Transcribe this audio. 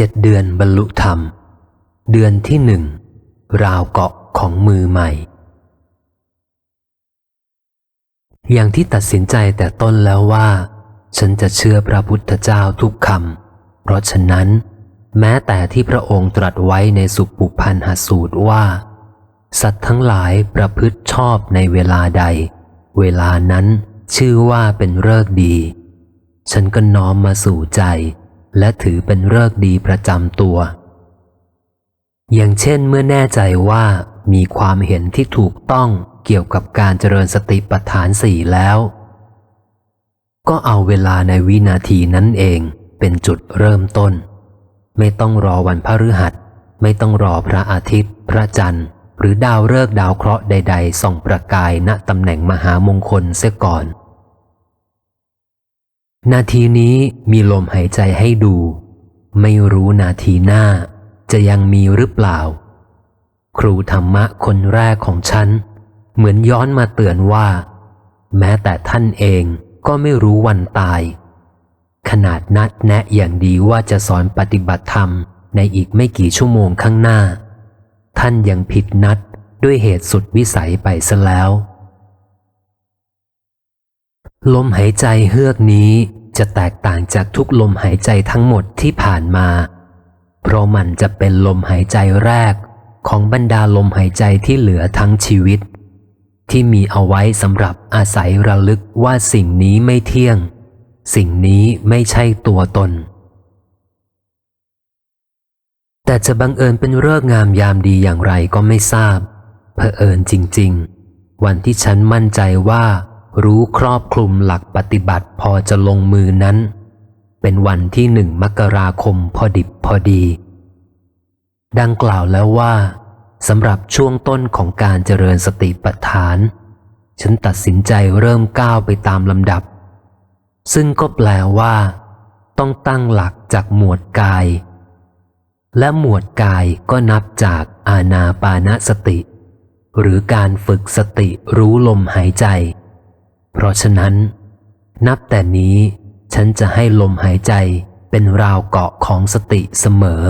เจ็ดเดือนบรรลุธรรม เดือนที่หนึ่งราวเกาะของมือใหม่ อย่างที่ตัดสินใจแต่ต้นแล้วว่า ฉันจะเชื่อพระพุทธเจ้าทุกคำ เพราะฉะนั้น แม้แต่ที่พระองค์ตรัสไว้ในสุปุพันหสูตรว่า สัตว์ทั้งหลายประพฤติชอบในเวลาใด เวลานั้นชื่อว่าเป็นเลิกดี ฉันก็น้อมมาสู่ใจ และถือเป็นเลิกดีประจำตัว อย่างเช่นเมื่อแน่ใจว่ามีความเห็นที่ถูกต้องเกี่ยวกับการเจริญสติปัฏฐานสี่แล้ว ก็เอาเวลาในวินาทีนั้นเองเป็นจุดเริ่มต้น ไม่ต้องรอวันพฤหัส ไม่ต้องรอพระอาทิตย์ พระจันทร์ หรือดาวฤกษ์ดาวเคราะห์ใด ๆ ส่องประกายณตำแหน่งมหามงคลเสียก่อน นาทีนี้มีลมหายใจให้ดู ไม่รู้นาทีหน้า จะยังมีหรือเปล่า ครูธรรมะคนแรกของฉัน เหมือนย้อนมาเตือนว่า แม้แต่ท่านเองก็ไม่รู้วันตาย ขนาดนัดแนะอย่างดีว่าจะสอนปฏิบัติธรรมในอีกไม่กี่ชั่วโมงข้างหน้า ท่านยังผิดนัดด้วยเหตุสุดวิสัยไปซะแล้ว ลมหายใจเฮือกนี้จะแตกต่างจากทุกลมหายใจทั้งหมดที่ผ่านมา เพราะมันจะเป็นลมหายใจแรกของบรรดาลมหายใจที่เหลือทั้งชีวิต ที่มีเอาไว้สำหรับอาศัยระลึกว่าสิ่งนี้ไม่เที่ยง สิ่งนี้ไม่ใช่ตัวตน แต่จะบังเอิญเป็นเลิกษ์งามยามดีอย่างไรก็ไม่ทราบเผอิญจริง ๆ วันที่ฉันมั่นใจว่า รู้ครอบคลุมหลักปฏิบัติพอจะลงมือนั้น เป็นวันที่หนึ่งมกราคมพอดิบพอดี ดังกล่าวแล้วว่าสำหรับช่วงต้นของการเจริญสติปัฏฐาน ฉันตัดสินใจเริ่มก้าวไปตามลำดับ ซึ่งก็แปลว่า ต้องตั้งหลักจากหมวดกาย และหมวดกายก็นับจากอาณาปานสติ หรือการฝึกสติรู้ลมหายใจ เพราะฉะนั้น นับแต่นี้ฉันจะให้ลมหายใจเป็นราวเกาะของสติเสมอ